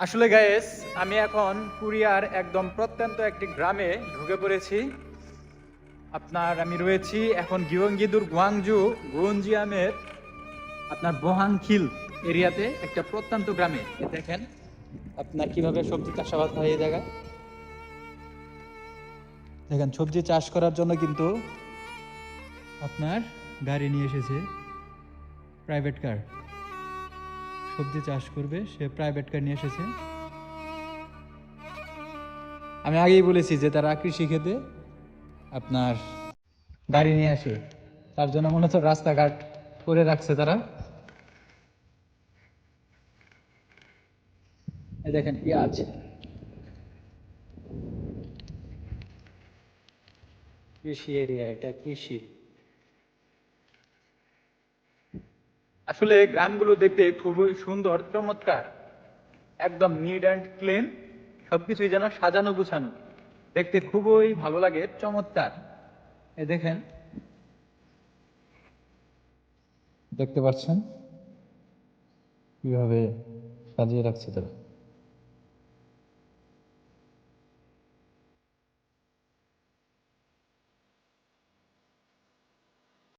আসলে গায়েস আমি এখন কুরিয়ার একদম প্রত্যন্ত একটি গ্রামে ঢুকে পড়েছি। আপনার আমি রয়েছি এখন গিওয়াঙ্গিদুর গুয়াংজু গুঞ্জিয়ামের আপনার বহাংখিল এরিয়াতে একটা প্রত্যন্ত গ্রামে। দেখেন, আপনার কীভাবে সবজি চাষাবাদ হয় এই জায়গায়। দেখেন, সবজি চাষ করার জন্য কিন্তু আপনার গাড়ি নিয়ে এসেছে প্রাইভেট কার সবজি চাষ করবে, সে প্রাইভেট কার নিয়ে এসেছে। আমি আগেই বলেছি যে তারা কৃষি খেতে আপনার গাড়ি নিয়ে আসে। তার জন্য মনে হচ্ছে রাস্তাঘাট করে রাখছে তারা। দেখেন পেঁয়াজ কৃষি এরিয়া এটা কৃষি। আসলে গ্রামগুলো দেখতে খুবই সুন্দর, চমৎকার। একদম নিট অ্যান্ড ক্লিন সবকিছুই যেন সাজানো গুছানো। দেখতে খুবই ভালো লাগে, চমৎকার। এ দেখেন। দেখতে পাচ্ছেন? কীভাবে সাজিয়ে রাখছে তারা?